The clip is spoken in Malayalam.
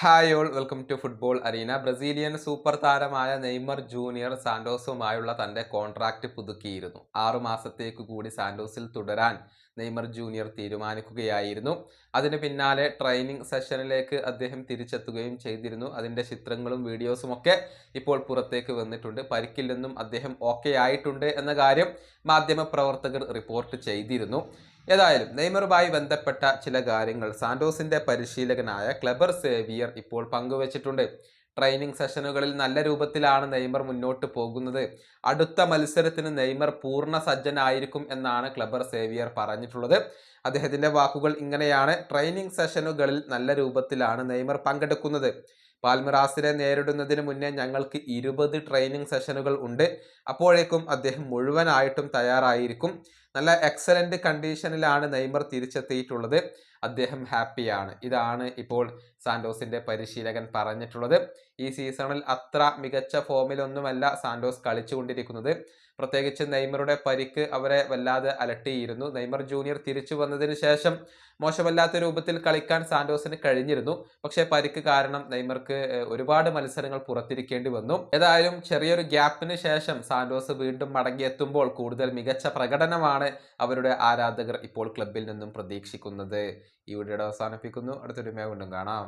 Hi all welcome to football arena. Brazilian super താരമായ നെയ്മർ ജൂനിയർ സാന്റോസുമായുള്ള തന്റെ കോൺട്രാക്റ്റ് പുതുക്കിയിരുന്നു. ആറു മാസത്തേക്ക് കൂടി സാന്റോസിൽ തുടരാൻ നെയ്മർ ജൂനിയർ തീരുമാനിക്കുകയായിരുന്നു. അതിന് പിന്നാലെ ട്രെയിനിങ് സെഷനിലേക്ക് അദ്ദേഹം തിരിച്ചെത്തുകയും ചെയ്തിരുന്നു. അതിന്റെ ചിത്രങ്ങളും വീഡിയോസും ഒക്കെ ഇപ്പോൾ പുറത്തേക്ക് വന്നിട്ടുണ്ട്. പരിക്കില്ലെന്നും അദ്ദേഹം ഓക്കെ ആയിട്ടുണ്ട് എന്ന കാര്യം മാധ്യമപ്രവർത്തകർ റിപ്പോർട്ട് ചെയ്തിരുന്നു. ഏതായാലും നെയ്മറുമായി ബന്ധപ്പെട്ട ചില കാര്യങ്ങൾ സാന്റോസിന്റെ പരിശീലകനായ ക്ലബർ സേവിയർ ഇപ്പോൾ പങ്കുവച്ചിട്ടുണ്ട്. ട്രെയിനിങ് സെഷനുകളിൽ നല്ല രൂപത്തിലാണ് നെയ്മർ മുന്നോട്ട് പോകുന്നത്. അടുത്ത മത്സരത്തിന് നെയ്മർ പൂർണ സജ്ജനായിരിക്കും എന്നാണ് ക്ലബർ സേവിയർ പറഞ്ഞിട്ടുള്ളത്. അദ്ദേഹത്തിന്റെ വാക്കുകൾ ഇങ്ങനെയാണ്. ട്രെയിനിങ് സെഷനുകളിൽ നല്ല രൂപത്തിലാണ് നെയ്മർ പങ്കെടുക്കുന്നത്. പാൽമിറാസിനെ നേരിടുന്നതിന് മുന്നേ ഞങ്ങൾക്ക് ഇരുപത് ട്രെയിനിങ് സെഷനുകൾ ഉണ്ട്. അപ്പോഴേക്കും അദ്ദേഹം മുഴുവനായിട്ടും തയ്യാറായിരിക്കും. നല്ല എക്സലന്റ് കണ്ടീഷനിലാണ് നെയ്മർ തിരിച്ചെത്തിയിട്ടുള്ളത്. അദ്ദേഹം ഹാപ്പിയാണ്. ഇതാണ് ഇപ്പോൾ സാന്റോസിന്റെ പരിശീലകൻ പറഞ്ഞിട്ടുള്ളത്. ഈ സീസണിൽ അത്ര മികച്ച ഫോമിലൊന്നുമല്ല സാന്റോസ് കളിച്ചുകൊണ്ടിരിക്കുന്നത്. പ്രത്യേകിച്ച് നെയ്മറുടെ പരിക്ക് അവരെ വല്ലാതെ അലട്ടിയിരുന്നു. നെയ്മർ ജൂനിയർ തിരിച്ചു വന്നതിന് ശേഷം മോശമല്ലാത്ത രൂപത്തിൽ കളിക്കാൻ സാന്റോസിന് കഴിഞ്ഞിരുന്നു. പക്ഷേ പരിക്ക് കാരണം നെയ്മർക്ക് ഒരുപാട് മത്സരങ്ങൾ പുറത്തിരിക്കേണ്ടി വന്നു. ഏതായാലും ചെറിയൊരു ഗ്യാപ്പിന് ശേഷം സാന്റോസ് വീണ്ടും മടങ്ങിയെത്തുമ്പോൾ കൂടുതൽ മികച്ച പ്രകടനമാണ് അവരുടെ ആരാധകർ ഇപ്പോൾ ക്ലബിൽ നിന്നും പ്രതീക്ഷിക്കുന്നത്. ഈ വീഡിയോ അവസാനിപ്പിക്കുന്നു. അടുത്തൊരു മേ വീണ്ടും കാണാം.